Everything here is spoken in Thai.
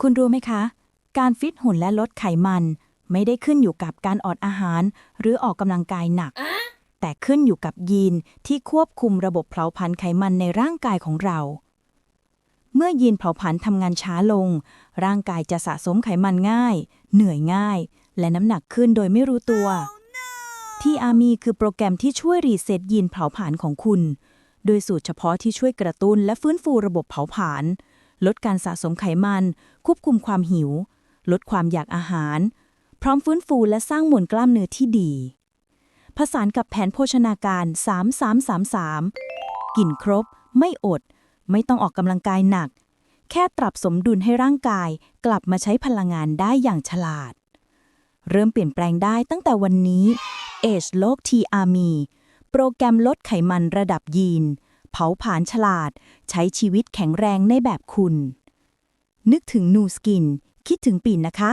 คุณรู้ไหมคะ การฟิตหุ่นและลดไขมัน ไม่ได้ขึ้นอยู่กับการอดอาหาร หรือออกกำลังกายหนัก แต่ขึ้นอยู่กับยีนที่ควบคุมระบบเผาผลาญไขมันในร่างกายของเรา เมื่อยีนเผาผลาญทำงานช้าลง ร่างกายจะสะสมไขมันง่าย เหนื่อยง่าย และน้ำหนักขึ้นโดยไม่รู้ตัว ที่อามีคือโปรแกรมที่ช่วยรีเซ็ตยีนเผาผลาญของคุณ โดยสูตรเฉพาะที่ช่วยกระตุ้นและฟื้นฟูระบบเผาผลาญ ลดการสะสมไขมัน ควบคุมความหิว ลดความอยากอาหาร พร้อมฟื้นฟูและสร้างมวลกล้ามเนื้อที่ดีผสานกับแผนโภชนาการ 3333 กินครบ ไม่อด ไม่ต้องออกกำลังกายหนัก แค่ปรับสมดุลให้ร่างกาย กลับมาใช้พลังงานได้อย่างฉลาด เริ่มเปลี่ยนแปลงได้ตั้งแต่วันนี้ Age โลก T Army โปรแกรมลดไขมันระดับยีน เผาผลาญฉลาด ใช้ชีวิตแข็งแรงในแบบคุณ นึกถึงนูสกิน คิดถึงปิ่นนะคะ